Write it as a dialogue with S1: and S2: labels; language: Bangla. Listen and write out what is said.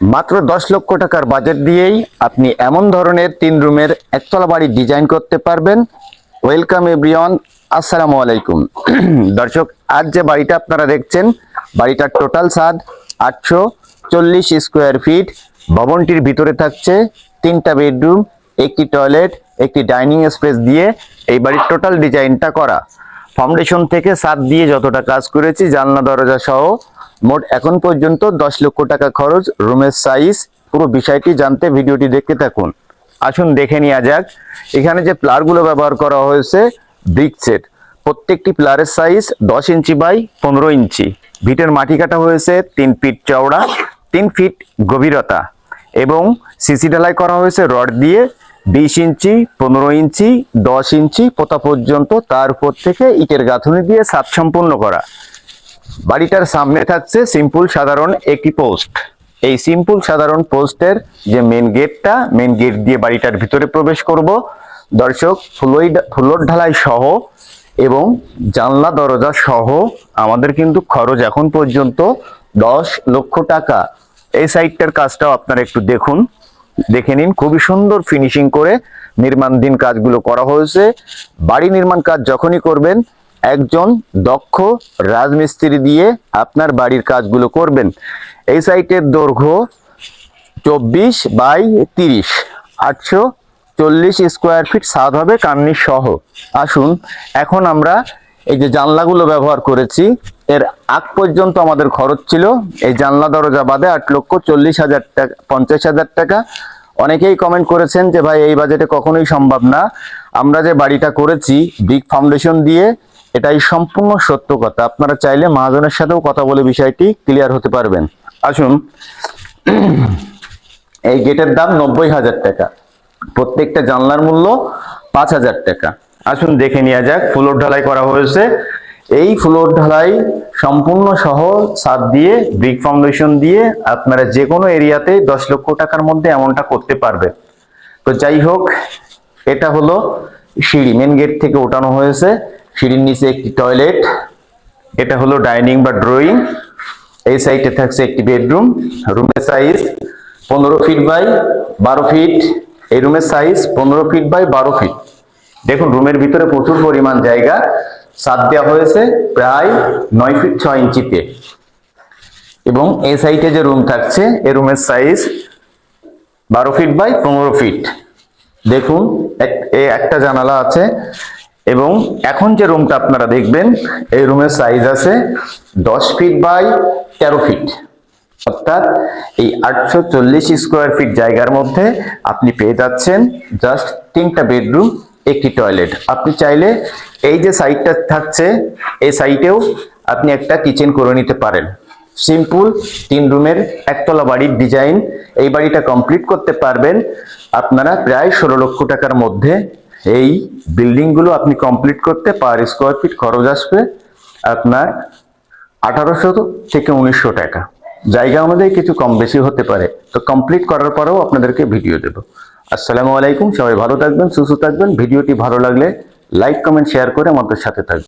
S1: মাত্র দশ লক্ষ টাকার বাজেট দিয়েই আপনি এমন ধরনের তিন রুমের একতলা বাড়ি ডিজাইন করতে পারবেন। ওয়েলকাম এভরিওয়ান আসসালামু আলাইকুম। দর্শক, আজ যে বাড়িটা আপনারা দেখছেন, বাড়িটার টোটাল সাদ আটশো চল্লিশ স্কোয়ার ফিট ভবনটির ভিতরে থাকছে তিনটা বেডরুম একটি টয়লেট একটি ডাইনিং স্পেস দিয়ে এই বাড়ির টোটাল ডিজাইনটা করা। ফাউন্ডেশন থেকে সাত দিয়ে যতটা কাজ করেছি, জানলা, দরজা সহ মোট এখন পর্যন্ত দশ লক্ষ টাকা খরচ, রুমের সাইজ পুরো বিষয়টি জানতে ভিডিওটি দেখতে থাকুন। আসুন দেখে নেওয়া যাক। এখানে যে প্লারগুলো ব্যবহার করা হয়েছে ব্রিক সেট প্রত্যেকটি প্লারের সাইজ দশ ইঞ্চি বাই পনেরো ইঞ্চি। ভিটের মাটি কাটা হয়েছে তিন ফিট চওড়া, তিন ফিট গভীরতা। এবং সিসি ঢালাই করা হয়েছে রড দিয়ে বিশ ইঞ্চি, পনেরো ইঞ্চি, দশ ইঞ্চি, পোতা পর্যন্ত তার উপর থেকে ইটের গাঁথুনি দিয়ে সাত সম্পূর্ণ করা। বাড়িটার সামনে থাকছে সিম্পল সাধারণ একটি পোস্ট। এই সিম্পল সাধারণ পোস্টের যে মেন গেটটা মেন গেট দিয়ে বাড়িটার ভিতরে প্রবেশ করব। দর্শক ফুলোর ঢালাই সহ এবং জানলা, দরজা সহ আমাদের কিন্তু খরচ এখন পর্যন্ত দশ লক্ষ টাকা। এই সাইডটার কাজটাও আপনারা একটু দেখুন। দেখে নিন, খুবই সুন্দর ফিনিশিং করে নির্মাণধীন কাজগুলো করা হয়েছে। বাড়ি নির্মাণ কাজ যখনই করবেন একজন দক্ষ রাজমিস্ত্রি দিয়ে আপনার বাড়ির কাজগুলো করবেন। এই সাইটের দৈর্ঘ্য চব্বিশ বাই তিরিশ, আটশো চল্লিশ স্কোয়ার ফিট সাদ হবে কান্নি সহ। আসুন, এখন আমরা এই যে জানলাগুলো ব্যবহার করেছি, এর আগ পর্যন্ত আমাদের খরচ ছিল। এই জানলা দরজা বাদে আট লক্ষ চল্লিশ হাজার টাকা পঞ্চাশ হাজার টাকা। অনেকেই কমেন্ট করেছেন যে, ভাই, এই বাজেটে কখনোই সম্ভব না। আমরা যে বাড়িটা করেছি বিগ ফাউন্ডেশন দিয়ে এটাই সম্পূর্ণ সত্য কথা। আপনারা চাইলে মহাজনের সাথেও কথা বলে বিষয়টি ক্লিয়ার হতে পারবেন। আসুন। এই গেটের দাম নব্বই হাজার টাকা। প্রত্যেকটা জানলার মূল্য পাঁচ হাজার টাকা। আসুন দেখে নেওয়া যাক ফ্লোর ঢালাই করা হয়েছে। এই ফ্লোর ঢালাই সম্পূর্ণ সহ ছাদ দিয়ে ব্রিক ফাউন্ডেশন দিয়ে আপনারা যে কোনো এরিয়াতে দশ লক্ষ টাকার মধ্যে এমনটা করতে পারবেন তো যাই হোক, এটা হলো সিঁড়ি মেন গেট থেকে ওঠানো হয়েছে। সিঁড়ির নিচে একটি টয়লেট এটা হলো ডাইনিং বা ড্রয়িং এই সাইডে থাকছে একটি বেডরুম রুমের সাইজ পনেরো ফিট বাই বারো ফিট এই রুমের সাইজ পনেরো ফিট বাই বারো ফিট দেখুন রুমের ভিতরে প্রচুর পরিমাণ জায়গা। সাত দেওয়া হয়েছে প্রায় নয় ফিট ছয় ইঞ্চিতে। এবং এই সাইডে যে রুম থাকছে, এই রুমের সাইজ বারো ফিট বাই পনেরো ফিট দেখুন এই একটা জানালা আছে এবং এখন যে রুমটা আপনারা দেখবেন, এই রুমের সাইজ আছে দশ ফিট বাই তেরো ফিট অর্থাৎ এই আটশো চল্লিশ স্কোয়ার ফিট জায়গার মধ্যে আপনি পেয়ে যাচ্ছেন জাস্ট তিনটা বেডরুম একটি টয়লেট আপনি চাইলে এই যে সাইডটা থাকছে, এই সাইটেও আপনি একটা কিচেন করে নিতে পারেন। সিম্পল তিন রুমের একতলা বাড়ির ডিজাইন এই বাড়িটা কমপ্লিট করতে পারবেন আপনারা প্রায় ষোলো লক্ষ টাকার মধ্যে এই বিল্ডিংগুলো আপনি কমপ্লিট করতে পার স্কোয়ার ফিট খরচ আসবে আপনার আঠারোশো থেকে উনিশশো টাকা। জায়গা অনুযায়ী কিছু কম বেশি হতে পারে। তো কমপ্লিট করার পরেও আপনাদেরকে ভিডিও দেব। আসসালামু আলাইকুম, সবাই ভালো থাকবেন, সুস্থ থাকবেন। ভিডিওটি ভালো লাগলে লাইক কমেন্ট শেয়ার করে আমাদের সাথে থাকবেন।